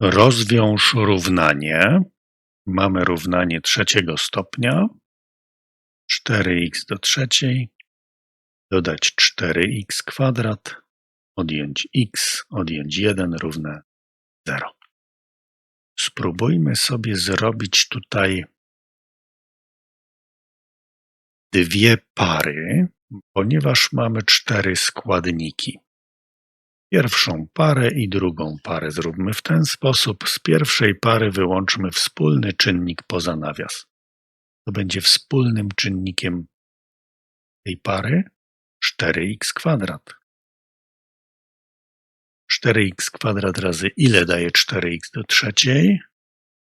Rozwiąż równanie. Mamy równanie trzeciego stopnia. 4x do trzeciej. Dodać 4x kwadrat. Odjąć x, odjąć 1 równe 0. Spróbujmy sobie zrobić tutaj dwie pary, ponieważ mamy cztery składniki. Pierwszą parę i drugą parę zróbmy w ten sposób. Z pierwszej pary wyłączmy wspólny czynnik poza nawias. To będzie wspólnym czynnikiem tej pary 4x kwadrat. 4x kwadrat razy ile daje 4x do trzeciej?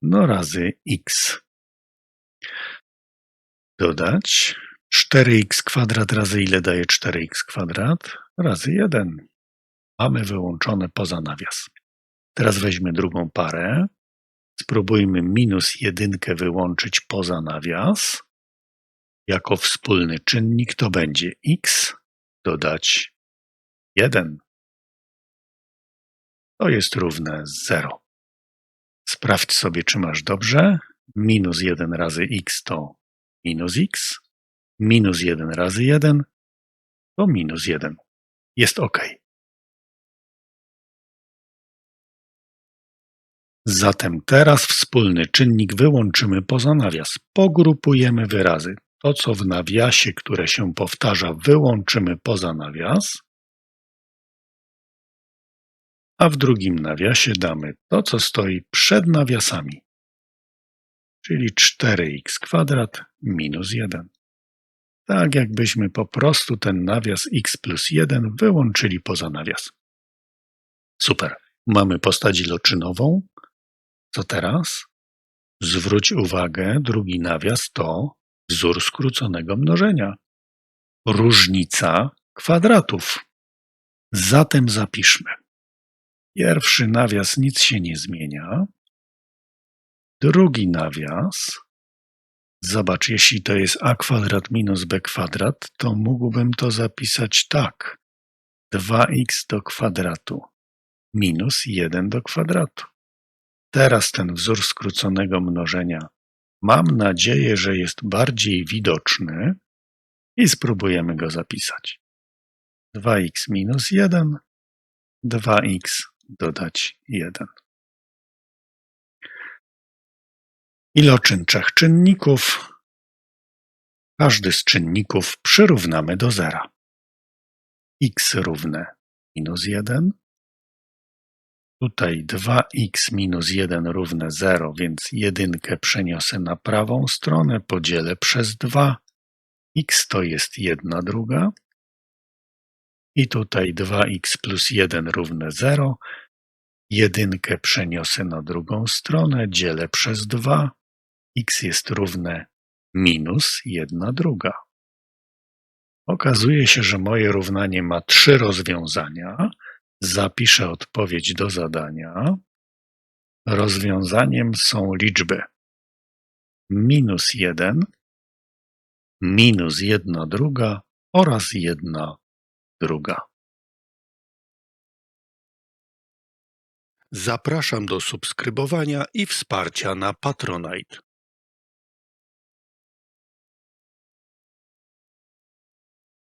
No razy x. Dodać 4x kwadrat razy ile daje 4x kwadrat? Razy 1 mamy wyłączone poza nawias. Teraz weźmy drugą parę. Spróbujmy minus jedynkę wyłączyć poza nawias. Jako wspólny czynnik to będzie x dodać 1. To jest równe 0. Sprawdź sobie, czy masz dobrze. Minus 1 razy x to minus x. Minus 1 razy 1 to minus 1. Jest ok. Zatem teraz wspólny czynnik wyłączymy poza nawias. Pogrupujemy wyrazy. To, co w nawiasie, które się powtarza, wyłączymy poza nawias, a w drugim nawiasie damy to, co stoi przed nawiasami, czyli 4x kwadrat minus 1. Tak jakbyśmy po prostu ten nawias x plus 1 wyłączyli poza nawias. Super. Mamy postać iloczynową, co teraz? Zwróć uwagę, drugi nawias to wzór skróconego mnożenia. Różnica kwadratów. Zatem zapiszmy. Pierwszy nawias nic się nie zmienia. Drugi nawias. Zobacz, jeśli to jest a kwadrat minus b kwadrat, to mógłbym to zapisać tak. 2x do kwadratu minus 1 do kwadratu. Teraz ten wzór skróconego mnożenia mam nadzieję, że jest bardziej widoczny i spróbujemy go zapisać. 2x minus 1, 2x dodać 1. Iloczyn trzech czynników. Każdy z czynników przyrównamy do zera. x równe minus 1, Tutaj 2x minus 1 równe 0, więc jedynkę przeniosę na prawą stronę, podzielę przez 2. x to jest 1 druga. I tutaj 2x plus 1 równe 0. Jedynkę przeniosę na drugą stronę, dzielę przez 2. x jest równe minus 1 druga. Okazuje się, że moje równanie ma trzy rozwiązania. Zapiszę odpowiedź do zadania. Rozwiązaniem są liczby minus jeden, minus jedna druga oraz jedna druga. Zapraszam do subskrybowania i wsparcia na Patronite.